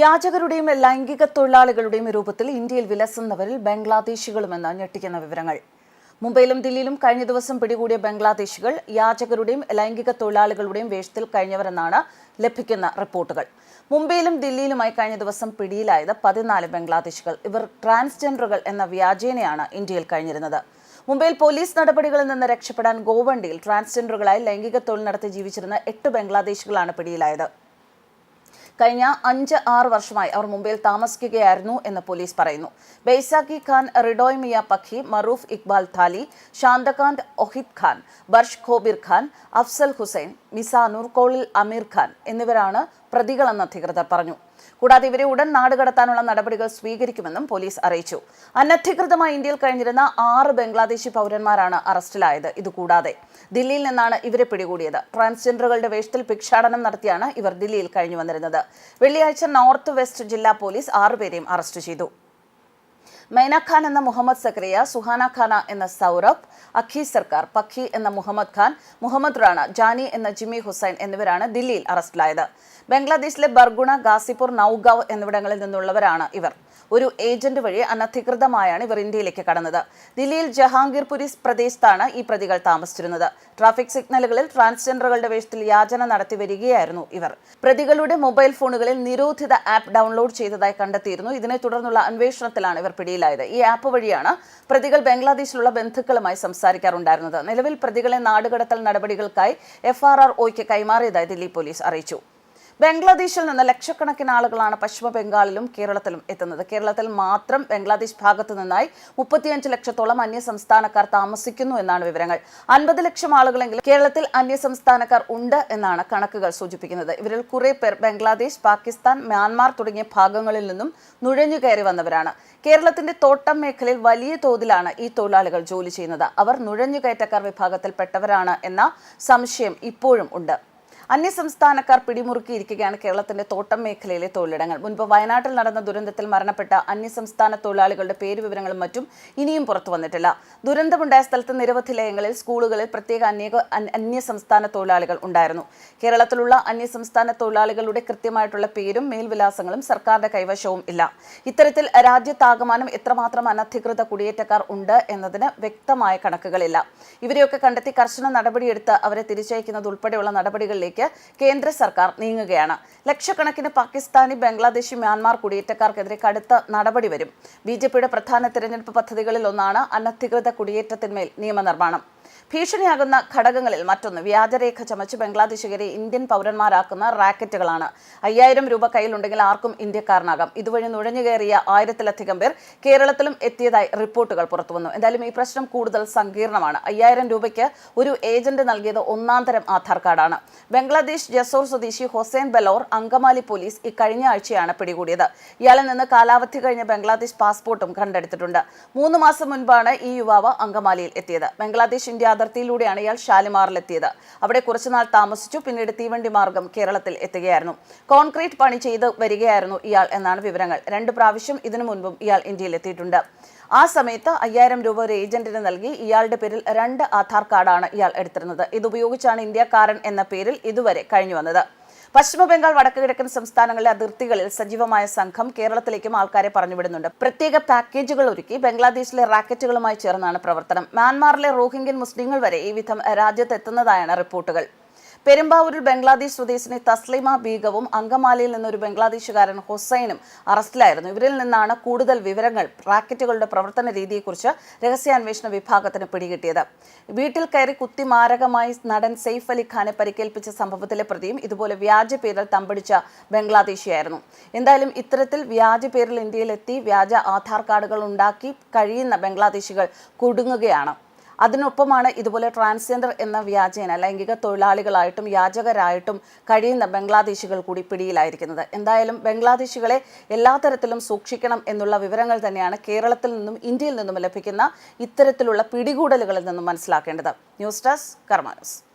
യാചകരുടെയും ലൈംഗിക തൊഴിലാളികളുടെയും രൂപത്തിൽ ഇന്ത്യയിൽ വിലസുന്നവരിൽ ബംഗ്ലാദേശികളുമെന്ന് ഞെട്ടിക്കുന്ന വിവരങ്ങൾ. മുംബൈയിലും ദില്ലിയിലും കഴിഞ്ഞ ദിവസം പിടികൂടിയ ബംഗ്ലാദേശികൾ യാചകരുടെയും ലൈംഗിക തൊഴിലാളികളുടെയും വേഷത്തിൽ കഴിഞ്ഞവരെന്നാണ് ലഭിക്കുന്ന റിപ്പോർട്ടുകൾ. മുംബൈയിലും ദില്ലിയിലുമായി കഴിഞ്ഞ ദിവസം പിടിയിലായത് പതിനാല് ബംഗ്ലാദേശികൾ. ഇവർ ട്രാൻസ്ജെൻഡറുകൾ എന്ന വ്യാജേനയാണ് ഇന്ത്യയിൽ കഴിഞ്ഞിരുന്നത്. മുംബൈയിൽ പോലീസ് നടപടികളിൽ നിന്ന് രക്ഷപ്പെടാൻ ഗോവണ്ടിയിൽ ട്രാൻസ്ജെൻഡറുകളായി ലൈംഗിക തൊഴിൽ നടത്തി ജീവിച്ചിരുന്ന എട്ട് ബംഗ്ലാദേശികളാണ് പിടിയിലായത്. കഴിഞ്ഞ അഞ്ച് ആറ് വർഷമായി അവർ മുംബൈയിൽ താമസിക്കുകയായിരുന്നു എന്ന് പോലീസ് പറയുന്നു. ബൈസാഖി ഖാൻ റിഡോയ് മിയ പഖി മറൂഫ് ഇക്ബാൽ താലി ശാന്തകാന്ത് ഒഹിദ് ഖാൻ ബർഷ് ഖോബിർ ഖാൻ അഫ്സൽ ഹുസൈൻ മിസാനൂർ കോളിൽ അമീർ ഖാൻ എന്നിവരാണ് പ്രതികളെന്ന് അധികൃതർ പറഞ്ഞു. കൂടാതെ ഇവരെ ഉടൻ നാടുകടത്താനുള്ള നടപടികൾ സ്വീകരിക്കുമെന്നും പോലീസ് അറിയിച്ചു. അനധികൃതമായി ഇന്ത്യയിൽ കഴിഞ്ഞിരുന്ന ആറ് ബംഗ്ലാദേശി പൗരന്മാരാണ് അറസ്റ്റിലായത്. ഇതുകൂടാതെ ദില്ലിയിൽ നിന്നാണ് ഇവരെ പിടികൂടിയത്. ട്രാൻസ്ജെൻഡറുകളുടെ വേഷത്തിൽ ഭിക്ഷാടനം നടത്തിയാണ് ഇവർ ദില്ലിയിൽ കഴിഞ്ഞു വന്നിരുന്നത് വെള്ളിയാഴ്ച നോർത്ത് വെസ്റ്റ് ജില്ലാ പോലീസ് ആറുപേരെയും അറസ്റ്റ് ചെയ്തു. മൈന ഖാൻ എന്ന മുഹമ്മദ് സക്രിയ സുഹാന ഖാന എന്ന സൗരഭ് അഖി സർക്കാർ പഖി എന്ന മുഹമ്മദ് ഖാൻ മുഹമ്മദ് റാണ ജാനി എന്ന ജിമ്മി ഹുസൈൻ എന്നിവരാണ് ദില്ലിയിൽ അറസ്റ്റിലായത്. ബംഗ്ലാദേശിലെ ബർഗുണ ഗാസിപൂർ നൌഗാവ് എന്നിവിടങ്ങളിൽ നിന്നുള്ളവരാണ് ഇവർ. ഒരു ഏജന്റ് വഴി അനധികൃതമായാണ് ഇവർ ഇന്ത്യയിലേക്ക് കടന്നത്. ദില്ലിയിൽ ജഹാംഗീർപുരി പ്രദേശത്താണ് ഈ പ്രതികൾ താമസിച്ചിരുന്നത്. ട്രാഫിക് സിഗ്നലുകളിൽ ട്രാൻസ്ജെൻഡറുകളുടെ വേഷത്തിൽ യാചന നടത്തി വരികയായിരുന്നു ഇവർ. പ്രതികളുടെ മൊബൈൽ ഫോണുകളിൽ നിരോധിത ആപ്പ് ഡൗൺലോഡ് ചെയ്തതായി കണ്ടെത്തിയിരുന്നു. ഇതിനെ തുടർന്നുള്ള അന്വേഷണത്തിലാണ് ഇവർ പിടിയിലായത്. ഈ ആപ്പ് വഴിയാണ് പ്രതികൾ ബംഗ്ലാദേശിലുള്ള ബന്ധുക്കളുമായി സംസാരിക്കാറുണ്ടായിരുന്നത്. നിലവിൽ പ്രതികളെ നാടുകടത്തൽ നടപടികൾക്കായി എഫ് ആർ ആർ ഒയ്ക്ക് കൈമാറിയതായി ദില്ലി പോലീസ് അറിയിച്ചു. ബംഗ്ലാദേശിൽ നിന്ന് ലക്ഷക്കണക്കിന് ആളുകളാണ് പശ്ചിമ ബംഗാളിലും കേരളത്തിലും എത്തുന്നത്. കേരളത്തിൽ മാത്രം ബംഗ്ലാദേശ് ഭാഗത്തു നിന്നായി മുപ്പത്തിയഞ്ച് ലക്ഷത്തോളം അന്യ സംസ്ഥാനക്കാർ താമസിക്കുന്നു എന്നാണ് വിവരങ്ങൾ. അൻപത് ലക്ഷം ആളുകളെങ്കിലും കേരളത്തിൽ അന്യ സംസ്ഥാനക്കാർ ഉണ്ട് എന്നാണ് കണക്കുകൾ സൂചിപ്പിക്കുന്നത്. ഇവരിൽ കുറെ പേർ ബംഗ്ലാദേശ് പാകിസ്ഥാൻ മ്യാൻമാർ തുടങ്ങിയ ഭാഗങ്ങളിൽ നിന്നും നുഴഞ്ഞു കയറി വന്നവരാണ്. കേരളത്തിന്റെ തോട്ടം മേഖലയിൽ വലിയ തോതിലാണ് ഈ തൊഴിലാളികൾ ജോലി ചെയ്യുന്നത്. അവർ നുഴഞ്ഞുകയറ്റക്കാർ വിഭാഗത്തിൽപ്പെട്ടവരാണ് എന്ന സംശയം ഇപ്പോഴും ഉണ്ട്. അന്യസംസ്ഥാനക്കാർ പിടിമുറുക്കിയിരിക്കുകയാണ് കേരളത്തിന്റെ തോട്ടം മേഖലയിലെ തൊഴിലിടങ്ങൾ. മുൻപ് വയനാട്ടിൽ നടന്ന ദുരന്തത്തിൽ മരണപ്പെട്ട അന്യസംസ്ഥാന തൊഴിലാളികളുടെ പേര് വിവരങ്ങളും മറ്റും ഇനിയും പുറത്തു വന്നിട്ടില്ല. ദുരന്തമുണ്ടായ സ്ഥലത്ത് നിരവധി ലയങ്ങളിൽ സ്കൂളുകളിൽ പ്രത്യേക അന്യ അന്യസംസ്ഥാന തൊഴിലാളികൾ ഉണ്ടായിരുന്നു. കേരളത്തിലുള്ള അന്യസംസ്ഥാന തൊഴിലാളികളുടെ കൃത്യമായിട്ടുള്ള പേരും മേൽവിലാസങ്ങളും സർക്കാരിന്റെ കൈവശവും ഇല്ല. ഇത്തരത്തിൽ രാജ്യത്താകമാനം എത്രമാത്രം അനധികൃത കുടിയേറ്റക്കാർ ഉണ്ട് എന്നതിന് വ്യക്തമായ കണക്കുകളില്ല. ഇവരെയൊക്കെ കണ്ടെത്തി കർശന നടപടിയെടുത്ത് അവരെ തിരിച്ചയക്കുന്നത് ഉൾപ്പെടെയുള്ള നടപടികളിലേക്ക് കേന്ദ്ര സർക്കാർ നീങ്ങുകയാണ്. ലക്ഷക്കണക്കിന് പാകിസ്ഥാനി ബംഗ്ലാദേശി മ്യാൻമാർ കുടിയേറ്റക്കാർക്കെതിരെ കടുത്ത നടപടി വരും. ബി ജെ പിയുടെ പ്രധാന തിരഞ്ഞെടുപ്പ് പദ്ധതികളിൽ ഒന്നാണ് അനധികൃത കുടിയേറ്റത്തിന്മേൽ നിയമനിർമ്മാണം. ഭീഷണിയാകുന്ന ഘടകങ്ങളിൽ മറ്റൊന്ന് വ്യാജരേഖ ചമച്ച് ബംഗ്ലാദേശികരെ ഇന്ത്യൻ പൗരന്മാരാക്കുന്ന റാക്കറ്റുകളാണ്. അയ്യായിരം രൂപ കയ്യിലുണ്ടെങ്കിൽ ആർക്കും ഇന്ത്യക്കാരനാകാം. ഇതുവഴി നുഴഞ്ഞുകയറിയ ആയിരത്തിലധികം പേർ കേരളത്തിലും എത്തിയതായി റിപ്പോർട്ടുകൾ പുറത്തുവന്നു. എന്തായാലും ഈ പ്രശ്നം കൂടുതൽ സങ്കീർണമാണ്. അയ്യായിരം രൂപയ്ക്ക് ഒരു ഏജന്റ് നൽകിയത് ഒന്നാം തരം ആധാർ കാർഡാണ്. ബംഗ്ലാദേശ് ജസോർ സ്വദേശി ഹൊസൈൻ ബലോർ അങ്കമാലി പോലീസ് ഇക്കഴിഞ്ഞ ആഴ്ചയാണ് പിടികൂടിയത്. ഇയാളിൽ നിന്ന് കാലാവധി കഴിഞ്ഞ ബംഗ്ലാദേശ് പാസ്പോർട്ടും കണ്ടെടുത്തിട്ടുണ്ട്. മൂന്ന് മാസം മുൻപാണ് ഈ യുവാവ് അങ്കമാലിയിൽ എത്തിയത്. ബംഗ്ലാദേശ് ഇന്ത്യ അതിർത്തിയിലൂടെയാണ് ഇയാൾ ഷാലിമാറിലെത്തിയത്. അവിടെ കുറച്ചുനാൾ താമസിച്ചു പിന്നീട് തീവണ്ടി മാർഗം കേരളത്തിൽ എത്തുകയായിരുന്നു. കോൺക്രീറ്റ് പണി ചെയ്ത് വരികയായിരുന്നു ഇയാൾ എന്നാണ് വിവരങ്ങൾ. രണ്ട് പ്രാവശ്യം ഇതിനു മുൻപും ഇയാൾ ഇന്ത്യയിൽ എത്തിയിട്ടുണ്ട്. ആ സമയത്ത് അയ്യായിരം രൂപ ഒരു ഏജന്റിന് നൽകി. ഇയാളുടെ പേരിൽ രണ്ട് ആധാർ കാർഡാണ് ഇയാൾ എടുത്തിരുന്നത്. ഇതുപയോഗിച്ചാണ് ഇന്ത്യക്കാരൻ എന്ന പേരിൽ ഇതുവരെ കഴിഞ്ഞു വന്നത്. പശ്ചിമ ബംഗാൾ വടക്ക് കിഴക്കൻ സംസ്ഥാനങ്ങളിലെ അതിർത്തികളിൽ സജീവമായ സംഘം കേരളത്തിലേക്കും ആൾക്കാരെ പറഞ്ഞുവിടുന്നുണ്ട്. പ്രത്യേക പാക്കേജുകൾ ഒരുക്കി ബംഗ്ലാദേശിലെ റാക്കറ്റുകളുമായി ചേർന്നാണ് പ്രവർത്തനം. മ്യാൻമാറിലെ റോഹിംഗ്യൻ മുസ്ലിങ്ങൾ വരെ ഈ വിധം രാജ്യത്തെത്തുന്നതായാണ് റിപ്പോർട്ടുകൾ. പെരുമ്പാവൂരിൽ ബംഗ്ലാദേശ് സ്വദേശിനി തസ്ലിമ ബീഗവും അങ്കമാലിയിൽ നിന്നൊരു ബംഗ്ലാദേശുകാരൻ ഹുസൈനും അറസ്റ്റിലായിരുന്നു. ഇവരിൽ നിന്നാണ് കൂടുതൽ വിവരങ്ങൾ റാക്കറ്റുകളുടെ പ്രവർത്തന രീതിയെക്കുറിച്ച് രഹസ്യാന്വേഷണ വിഭാഗത്തിന് പിടികിട്ടിയത്. വീട്ടിൽ കയറി കുത്തി മാരകമായി നടൻ സെയ്ഫ് അലി ഖാനെ പരിക്കേൽപ്പിച്ച സംഭവത്തിലെ പ്രതിയും ഇതുപോലെ വ്യാജ പേരിൽ തമ്പടിച്ച ബംഗ്ലാദേശിയായിരുന്നു. എന്തായാലും ഇത്തരത്തിൽ വ്യാജ പേരിൽ ഇന്ത്യയിലെത്തി വ്യാജ ആധാർ കാർഡുകൾ ഉണ്ടാക്കി കഴിയുന്ന ബംഗ്ലാദേശികൾ കുടുങ്ങുകയാണ്. അതിനൊപ്പമാണ് ഇതുപോലെ ട്രാൻസ്ജെൻഡർ എന്ന വ്യാജേന ലൈംഗിക തൊഴിലാളികളായിട്ടും യാചകരായിട്ടും കഴിയുന്ന ബംഗ്ലാദേശികൾ കൂടി പിടിയിലായിരിക്കുന്നത്. എന്തായാലും ബംഗ്ലാദേശികളെ എല്ലാ തരത്തിലും സൂക്ഷിക്കണം എന്നുള്ള വിവരങ്ങൾ തന്നെയാണ് കേരളത്തിൽ നിന്നും ഇന്ത്യയിൽ നിന്നും ലഭിക്കുന്ന ഇത്തരത്തിലുള്ള പിടികൂടലുകളിൽ നിന്നും മനസ്സിലാക്കേണ്ടത്. News desk കർമാനസ്